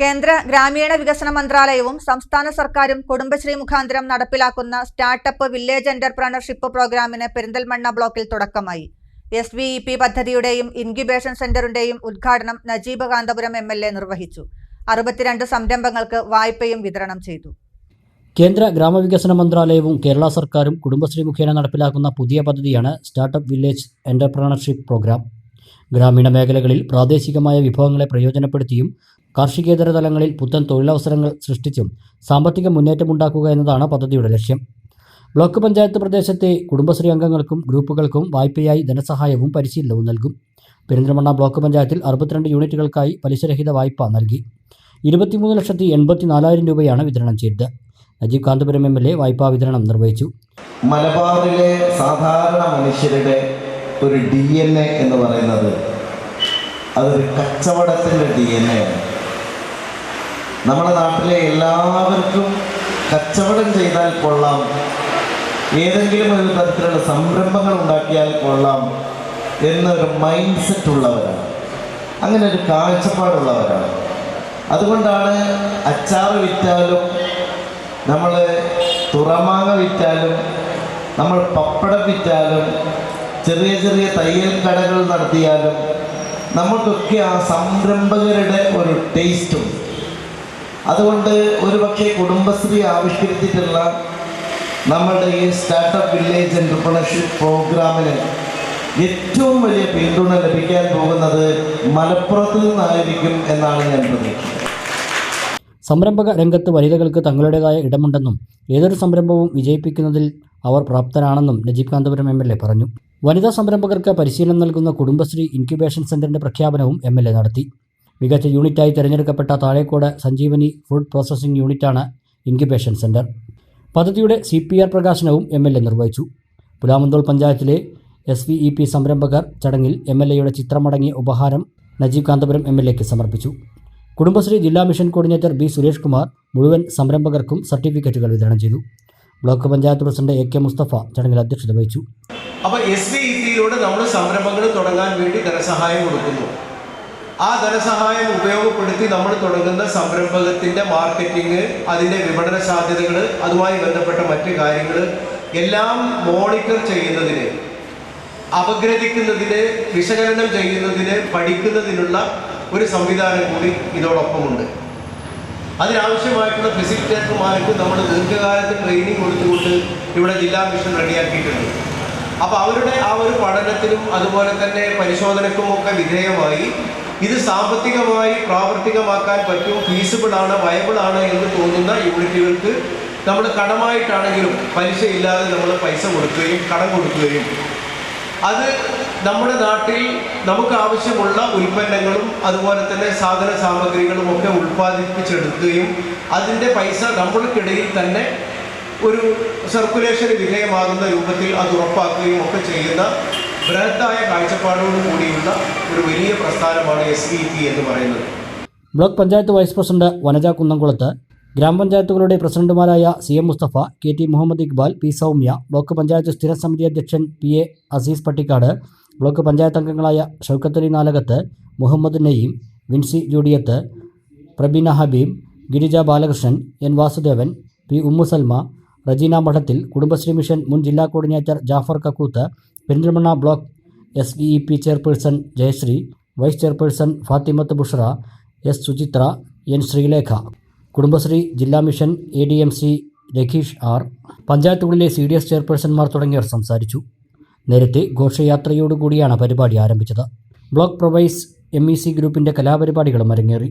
കേന്ദ്ര ഗ്രാമീണ വികസന മന്ത്രാലയവും സംസ്ഥാന സർക്കാരും കുടുംബശ്രീ മുഖാന്തരം നടപ്പിലാക്കുന്ന സ്റ്റാർട്ടപ്പ് വില്ലേജ് എന്റർപ്രണർഷിപ്പ് പ്രോഗ്രാമിന് പെരിന്തൽമണ്ണ ബ്ലോക്കിൽ തുടക്കമായി. എസ് പദ്ധതിയുടെയും ഇൻക്യുബേഷൻ സെന്ററിന്റെയും ഉദ്ഘാടനം നജീബ് കാന്തപുരം എ നിർവഹിച്ചു. അറുപത്തിരണ്ട് സംരംഭങ്ങൾക്ക് വായ്പയും വിതരണം ചെയ്തു. കേന്ദ്ര ഗ്രാമവികസന മന്ത്രാലയവും കേരള സർക്കാരും കുടുംബശ്രീ മുഖേന നടപ്പിലാക്കുന്ന പുതിയ പദ്ധതിയാണ് സ്റ്റാർട്ടപ്പ് വില്ലേജ് എന്റർപ്രണർഷിപ്പ് പ്രോഗ്രാം. ഗ്രാമീണ മേഖലകളിൽ പ്രാദേശികമായ വിഭവങ്ങളെ പ്രയോജനപ്പെടുത്തിയും കാർഷികേതര തലങ്ങളിൽ പുത്തൻ തൊഴിലവസരങ്ങൾ സൃഷ്ടിച്ചും സാമ്പത്തിക മുന്നേറ്റമുണ്ടാക്കുക എന്നതാണ് പദ്ധതിയുടെ ലക്ഷ്യം. ബ്ലോക്ക് പഞ്ചായത്ത് പ്രദേശത്തെ കുടുംബശ്രീ അംഗങ്ങൾക്കും ഗ്രൂപ്പുകൾക്കും വായ്പയായി ധനസഹായവും പരിശീലനവും നൽകും. പെരിന്തൽമണ്ണ ബ്ലോക്ക് പഞ്ചായത്തിൽ അറുപത്തിരണ്ട് യൂണിറ്റുകൾക്കായി പലിശരഹിത വായ്പ നൽകി. ഇരുപത്തിമൂന്ന് ലക്ഷത്തി എൺപത്തി നാലായിരം രൂപയാണ് വിതരണം ചെയ്തത്. Najeeb Kanthapuram M L A വായ്പാ വിതരണം നിർവഹിച്ചു. മലബാറിലെ സാധാരണ മനുഷ്യരുടെ ഒരു ഡി എൻ എ എന്ന് പറയുന്നത് അതൊരു കച്ചവടത്തിന്റെ ഡി എൻ എ ആണ്. നമ്മുടെ നാട്ടിലെ എല്ലാവർക്കും കച്ചവടം ചെയ്താൽ കൊള്ളാം. ഏതെങ്കിലും ഒരു തരത്തിലുള്ള സംരംഭങ്ങൾ ഉണ്ടാക്കിയാൽ കൊള്ളാം എന്നൊരു മൈൻഡ് സെറ്റ് ഉള്ളവരാണ്. അങ്ങനെ ഒരു കാഴ്ചപ്പാടുള്ളവരാണ്. അതുകൊണ്ടാണ് അച്ചാറ് വിറ്റാലും നമ്മൾ തുറമാങ്ങ വിറ്റാലും നമ്മൾ പപ്പടം വിറ്റാലും ചെറിയ ചെറിയ തയ്യൽ കടകൾ നടത്തിയാലും നമുക്കൊക്കെ ആ സംരംഭകരുടെ ഒരു ടേസ്റ്റും അതുകൊണ്ട് ഒരു പക്ഷേ കുടുംബശ്രീ ആവിഷ്കരിച്ചിട്ടുള്ള നമ്മളുടെ ഈ സ്റ്റാർട്ടപ്പ് വില്ലേജ് എന്റർപ്രണർഷിപ്പ് പ്രോഗ്രാമിന് ഏറ്റവും വലിയ പിന്തുണ ലഭിക്കാൻ പോകുന്നത് മലപ്പുറത്ത് നിന്നായിരിക്കും എന്നാണ് ഞാൻ പ്രതീക്ഷിക്കുന്നത്. സംരംഭക രംഗത്ത് വനിതകൾക്ക് തങ്ങളുടേതായ ഇടമുണ്ടെന്നും ഏതൊരു സംരംഭവും വിജയിപ്പിക്കുന്നതിൽ അവർ പ്രാപ്തരാണെന്നും Najeeb Kanthapuram M L A പറഞ്ഞു. വനിതാ സംരംഭകർക്ക് പരിശീലനം നൽകുന്ന കുടുംബശ്രീ ഇൻക്യുബേഷൻ സെന്ററിന്റെ പ്രഖ്യാപനവും എം എൽ എ നടത്തി. മികച്ച യൂണിറ്റായി തിരഞ്ഞെടുക്കപ്പെട്ട താഴേക്കോട് സഞ്ജീവനി ഫുഡ് പ്രോസസ്സിംഗ് യൂണിറ്റാണ് ഇൻക്യുബേഷൻ സെന്റർ. പദ്ധതിയുടെ സി പി ആർ പ്രകാശനവും എം എൽ എ നിർവഹിച്ചു. പുലാമന്തോൾ പഞ്ചായത്തിലെ എസ് വി ഇ പി സംരംഭകർ ചടങ്ങിൽ എം എൽ എയുടെ ചിത്രമടങ്ങിയ ഉപഹാരം നജീബ് കാന്തപുരം എം എൽ എക്ക് സമർപ്പിച്ചു. കുടുംബശ്രീ ജില്ലാ mission coordinator B Suresh Kumar മുഴുവൻ സംരംഭകർക്കും സർട്ടിഫിക്കറ്റുകൾ വിതരണം ചെയ്തു. Block panchayat president A K Mustafa ചടങ്ങിൽ അധ്യക്ഷത വഹിച്ചു. അപ്പോൾ എസ് വി ഇ പിയിലൂടെ നമ്മൾ സംരംഭങ്ങൾ തുടങ്ങാൻ വേണ്ടി ധനസഹായം കൊടുക്കുന്നു. ആ ധനസഹായം ഉപയോഗപ്പെടുത്തി നമ്മൾ തുടങ്ങുന്ന സംരംഭകത്തിന്റെ മാർക്കറ്റിംഗ് അതിന്റെ വിപണന സാധ്യതകൾ അതുമായി ബന്ധപ്പെട്ട മറ്റ് കാര്യങ്ങൾ എല്ലാം മോണിറ്റർ ചെയ്യുന്നതിന് അപഗ്രഥിക്കുന്നതിന് വിശകലനം ചെയ്യുന്നതിന് പഠിക്കുന്നതിനുള്ള ഒരു സംവിധാനം കൂടി ഇതോടൊപ്പമുണ്ട്. അതിനാവശ്യമായിട്ടുള്ള ഫെസിലിറ്റേറ്റർമാർക്ക് നമ്മൾ ദീർഘകാലത്ത് ട്രെയിനിങ് കൊടുത്തുകൊണ്ട് ഇവിടെ ജില്ലാ മിഷൻ റെഡിയാക്കിയിട്ടുണ്ട്. അപ്പോൾ അവരുടെ ആ ഒരു പഠനത്തിനും അതുപോലെ തന്നെ പരിശോധനക്കും ഒക്കെ വിധേയമായി. ഇത് സാമ്പത്തികമായി പ്രാവർത്തികമാക്കാൻ പറ്റും ഫീസിബിൾ ആണ് വയബിൾ ആണ് എന്ന് തോന്നുന്ന യൂണിറ്റുകൾക്ക് നമ്മൾ കടമായിട്ടാണെങ്കിലും പലിശ ഇല്ലാതെ നമ്മൾ പൈസ കൊടുക്കുകയും കടം കൊടുക്കുകയും. അത് നമ്മുടെ നാട്ടിൽ നമുക്ക് ആവശ്യമുള്ള ഉൽപ്പന്നങ്ങളും അതുപോലെ തന്നെ സാധന സാമഗ്രികളും ഒക്കെ ഉൽപ്പാദിപ്പിച്ചെടുക്കുകയും അതിന്റെ പൈസ നമ്മൾക്കിടയിൽ തന്നെ ഒരു സർക്കുലേഷന് വിധേയമാകുന്ന രൂപത്തിൽ അത് ഉറപ്പാക്കുകയും ഒക്കെ ചെയ്യുന്ന ബൃഹത്തായ കാഴ്ചപ്പാടോട് കൂടിയുള്ള ഒരു വലിയ പ്രസ്ഥാനമാണ് എസ് ബി എന്ന് പറയുന്നത്. Block panchayat vice president Vanaja കുന്നംകുളത്ത് ഗ്രാമപഞ്ചായത്തുകളുടെ പ്രസിഡന്റുമാരായ C M Mustafa K T Muhammad Iqbal P Soumya block panchayat സ്ഥിരം സമിതി അധ്യക്ഷൻ P A Azeez Pattikkad block panchayat അംഗങ്ങളായ Shoukathali Nalakath Muhammad Nayeem Vincy Judiyath Prabeena Habeeb Girija Balakrishnan N Vasudevan P Ummu Salma Rejeena Madathil Kudumbashree mission മുൻ ജില്ലാ coordinator Jafar Kakkooth Perinthalmanna block S E P chairperson Jayasree vice chairperson Fathimath Bushra S Suchitra N Sreelekha. Kudumbashree ജില്ലാ mission A D M C Rakheesh R. പഞ്ചായത്തുകളിലെ C D S ചെയർപേഴ്സൺമാർ തുടങ്ങിയവർ സംസാരിച്ചു. നേരത്തെ ഘോഷയാത്രയോടുകൂടിയാണ് പരിപാടി ആരംഭിച്ചത്. ബ്ലോക്ക് പ്രൊവൈസ് എം ഇ സി ഗ്രൂപ്പിന്റെ കലാപരിപാടികളും അരങ്ങേറി.